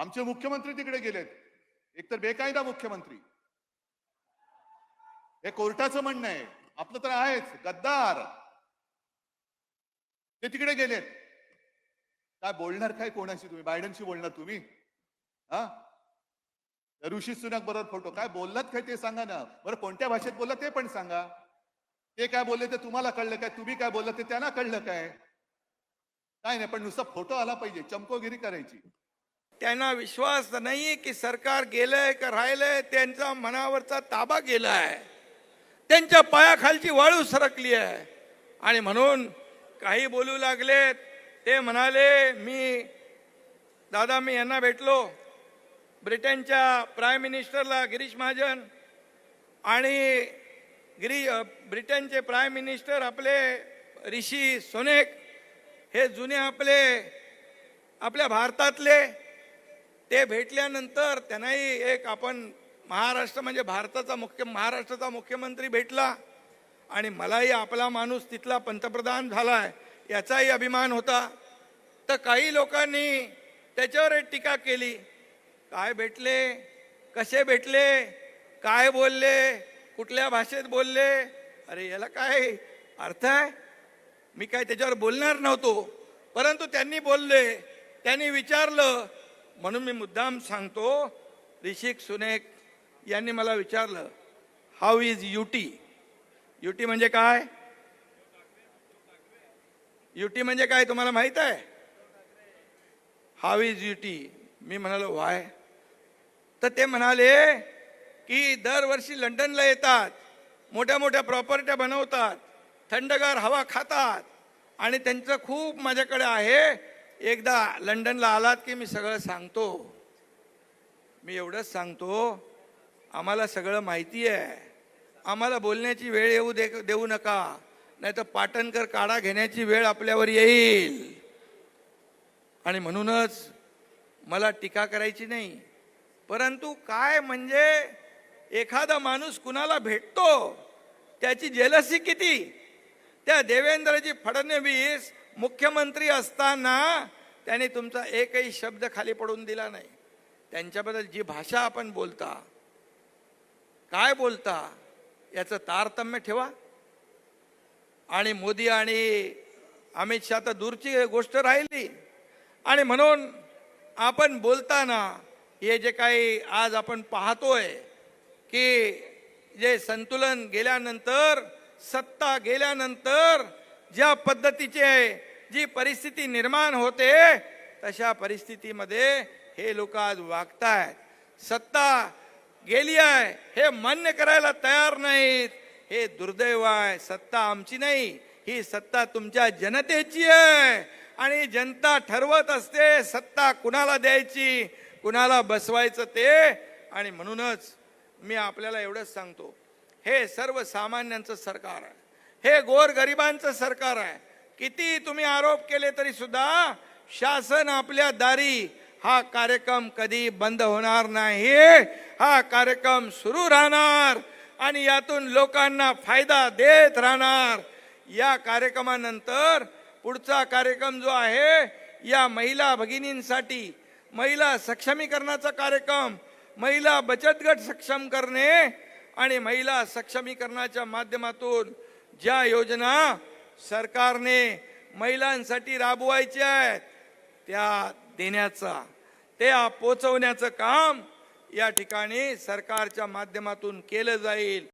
आमचे मुख्यमंत्री तिकडे गेलेत. एकतर बेकायदा मुख्यमंत्री. हे कोर्टाचं म्हणणं आहे. आपलं तर आहेच. गद्दार. ते तिकडे गेलेत. काय बोलणार काय कोणाशी तुम्ही? बायडनशी बोलणार तुम्ही? हा? ऋषी सुनक बरोबर फोटो काय बोललात काय ते सांगा ना. बरं कोणत्या भाषेत बोलला ते पण सांगा. ते काय बोलले ते तुम्हाला कळलं काय? तुम्ही काय बोलला ते त्यांना कळलं काय? काय नाही पण नुसता फोटो आला पाहिजे. चमकोगिरी करायची. त्यांना विश्वास नाही की सरकार गेलंय का राहिलंय त्यांचा मनावरचा ताबा गेलाय. त्यांच्या पायाखालची वाळू सरकली आहे. आणि म्हणून काही बोलू लागलेत ते म्हणाले मी दादा मी यांना भेटलो. ब्रिटनच्या प्राईम मिनिस्टरला गिरीश महाजन आणि गिरी ब्रिटनचे प्राईम मिनिस्टर आपले ऋषी सोनेक हे जुने आपले आपल्या भारतातले ते भेटल्यानंतर त्यांनाही एक आपण महाराष्ट्र म्हणजे भारताचा मुख्य महाराष्ट्राचा मुख्यमंत्री भेटला आणि मलाही आपला माणूस तिथला पंतप्रधान झालाय याचाही अभिमान होता. तर काही लोकांनी त्याच्यावर एक टीका केली. काय भेटले? कसे भेटले? काय बोलले? कुठल्या भाषेत बोलले? अरे याला काय अर्थ आहे? मी काय त्याच्यावर बोलणार नव्हतो. परंतु त्यांनी बोलले त्यांनी विचारलं म्हणून मी मुद्दाम सांगतो ऋषिक सुनेक यांनी मला विचारलं हाऊ इज युटी युटी म्हणजे काय? युटी म्हणजे काय तुम्हाला माहीत आहे? हाऊ इज युटी मी म्हणालो व्हाय तर ते म्हणाले की दरवर्षी लंडनला येतात मोठ्या मोठ्या प्रॉपर्ट्या बनवतात थंडगार हवा खातात आणि त्यांचं खूप माझ्याकडे आहे एकदा लंडनला आलात की मी सगळं सांगतो? मी एवढंच सांगतो आम्हाला सगळं माहिती आहे. आम्हाला बोलण्याची वेळ येऊ दे देऊ नका. नाही तर पाटणकर काढा घेण्याची वेळ आपल्यावर येईल. आणि म्हणूनच मला टीका करायची नाही. परंतु काय म्हणजे एखादा माणूस कुणाला भेटतो? त्याची जेलसी किती? त्या देवेंद्रजी फडणवीस मुख्यमंत्री असताना त्यांनी तुमचा एकही शब्द खाली पडून दिला नाही. त्यांच्याबद्दल जी भाषा आपण बोलता काय बोलता याचं तारतम्य ठेवा. आणि मोदी आणि अमित शहा तर दूरची गोष्ट राहिली. आणि म्हणून आपण बोलताना हे जे काही आज आपण पाहतोय की जे संतुलन गेल्यानंतर सत्ता गेल्यानंतर ज्या पद्धतीचे जी परिस्थिती निर्माण होते तशा परिस्थितीमध्ये हे लोक आज वागतायत. सत्ता गेली आहे हे मान्य करायला तयार नाहीत. हे दुर्दैव आहे सत्ता आमची नाही. ही सत्ता तुमच्या जनतेची आहे. आणि जनता ठरवत असते सत्ता कुणाला द्यायची कुणाला बसवायचं ते. आणि म्हणूनच मी आपल्याला एवढंच सांगतो हे सर्वसामान्यांचं सरकार आहे. हे गोरगरिबांचं सरकार आहे. किती तुम्ही आरोप केले तरी सुद्धा शासन आपल्या दारी हा कार्यक्रम कधी बंद होणार नाही. हा कार्यक्रम सुरू राहणार आणि यातून लोकांना फायदा देत राहणार. या कार्यक्रमानंतर पुढचा कार्यक्रम जो आहे या महिला भगिनींसाठी महिला सक्षमीकरणाचा कार्यक्रम महिला बचत गट सक्षम करणे आणि महिला सक्षमीकरणाच्या माध्यमातून ज्या योजना सरकारने महिलांसाठी राबवायच्या आहेत त्या देण्याचा त्या पोचवण्याचं काम या ठिकाणी सरकारच्या माध्यमातून केलं जाईल.